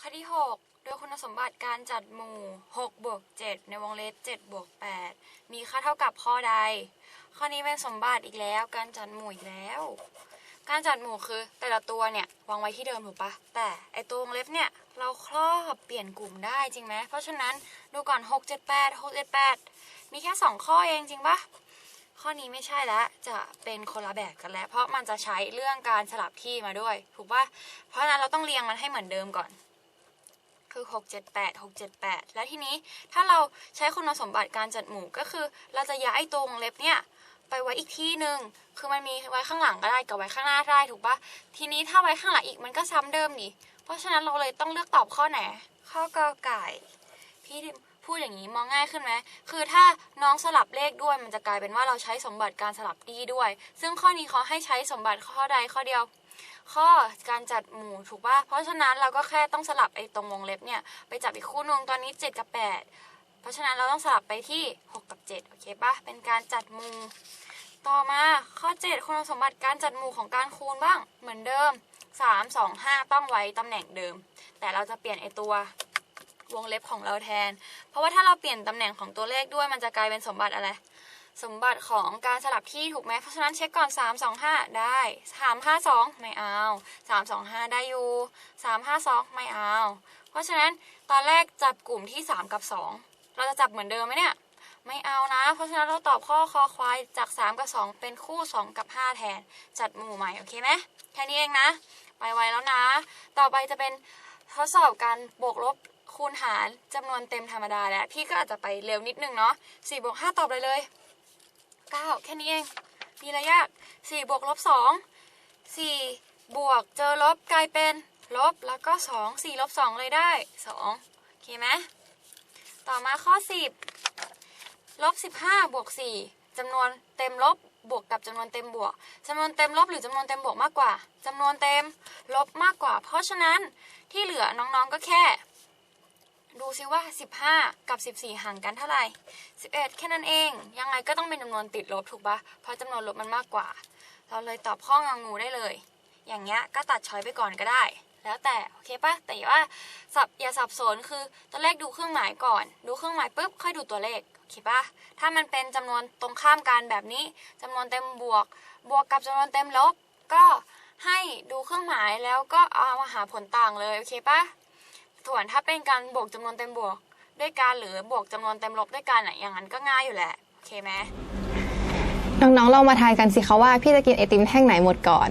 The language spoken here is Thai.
ข้อที่ 6 โดยคุณสมบัติการจัดหมู่6บวก7ในวงเล็บ7บวก8มีค่าเท่ากับข้อใด ข้อนี้เป็นสมบัติอีกแล้ว การจัดหมู่อีกแล้ว การจัดหมู่คือแต่ละตัวเนี่ยวางไว้ที่เดิมถูกปะแต่ไอตัววงเล็บเนี่ยเราครอบเปลี่ยนกลุ่มได้จริงไหมเพราะฉะนั้นดูก่อน 6 7 8 6 7 8 มีแค่ 2 ข้อเองจริงปะข้อนี้ไม่ใช่แล้วจะเป็นคนละแบบกันแล้ว เพราะมันจะใช้เรื่องการสลับที่มาด้วย ถูกปะเพราะฉะนั้นเราต้องเรียงมันให้เหมือนเดิมก่อน คือ 6 7 8 6 7 8 แล้วทีนี้ถ้าเราใช้คุณสมบัติการจัดหมู่ก็คือ เราจะย้ายตัววงเล็บเนี่ยไปไว้อีกที่หนึ่งคือมันมีไว้ข้างหลังก็ได้กับไว้ข้างหน้าได้ถูกปะทีนี้ถ้าไว้ข้างหลังอีกมันก็ซ้ำเดิมดิเพราะฉะนั้นเราเลยต้องเลือกตอบข้อไหน ข้อกอไก่ พี่พูดอย่างนี้มองง่ายขึ้นไหมคือถ้าน้องสลับเลขด้วยมันจะกลายเป็นว่าเราใช้สมบัติการสลับดีด้วย ซึ่งข้อนี้เขาให้ใช้สมบัติข้อใดข้อเดียว ข้อการจัดหมู่ถูกปะเพราะฉะนั้นเราก็แค่ต้องสลับไอ้ตรงวงเล็บเนี่ยไปจับอีกคู่หนึงตอนนี้ 7 กับ 8 เพราะฉะนั้นเราต้องสลับไปที่ 6 กับ 7 โอเคปะเป็นการจัดหมู่ต่อมาข้อ 7 คุณสมบัติการจัดหมู่ของการคูณบ้างเหมือนเดิม 3 2 5 ต้องไว้ตำแหน่งเดิม แต่เราจะเปลี่ยนไอตัววงเล็บของเราแทน เพราะว่าถ้าเราเปลี่ยนตำแหน่งของตัวเลขด้วยมันจะกลายเป็นสมบัติอะไร สมบัติของการสลับที่ถูกไหมเพราะฉะนั้นเช็คก่อน 3 2 5 ได้ 3 5 2 ไม่เอา 3 2 5 ได้อยู่ 3 5 2 ไม่เอา เพราะฉะนั้นตอนแรกจับกลุ่มที่ 3 กับ 2 เราจะจับเหมือนเดิมไหมเนี่ย ไม่เอานะ เพราะฉะนั้นเราตอบข้อคอควายจาก 3 กับ 2 เป็นคู่ 2 กับ 5 แทน จัดหมู่ใหม่ โอเคไหมแค่นี้เองนะ ไปไวแล้วนะ ต่อไปจะเป็นทดสอบการบวกลบคูณหารจำนวนเต็มธรรมดาแล้วพี่ก็อาจจะไปเร็วนิดนึงเนาะ4บวก5ตอบเลยเลย 9 แค่นี้เอง มีอะไรยาก 4 บวกลบ 2 4 บวกเจอลบกลายเป็นลบแล้วก็ 2 4 ลบ 2 เลยได้ 2 โอเคไหม ต่อมาข้อ 10 ลบ 15 บวก 4จำนวนเต็มลบบวกกับจำนวนเต็มบวกจำนวนเต็มลบหรือจำนวนเต็มบวกมากกว่าจำนวนเต็มลบมากกว่า เพราะฉะนั้นที่เหลือน้องๆก็แค่ ดูซิว่า 15 กับ 14 ห่างกันเท่าไหร่ 11 แค่นั้นเอง ยังไงก็ต้องเป็นจำนวนติดลบถูกปะเพราะจำนวนลบมันมากกว่า เราเลยตอบข้ององูได้เลย อย่างเงี้ยก็ตัดช้อยไปก่อนก็ได้ แล้วแต่โอเคปะแต่ว่าสับอย่าสับสนคือตอนแรกดูเครื่องหมายก่อน ดูเครื่องหมายปุ๊บค่อยดูตัวเลขโอเคปะถ้ามันเป็นจำนวนตรงข้ามกันแบบนี้จำนวนเต็มบวก บวกกับจำนวนเต็มลบก็ให้ดูเครื่องหมายแล้วก็เอามาหาผลต่างเลยโอเคปะ ส่วนถ้าเป็นการบวกจำนวนเต็มบวกด้วยการหรือบวกจำนวนเต็มลบด้วยการอะอย่างนั้นก็ง่ายอยู่แหละโอเคไหมน้องๆลองมาทายกันสิคะว่าพี่จะกินไอติมแท่งไหนหมดก่อน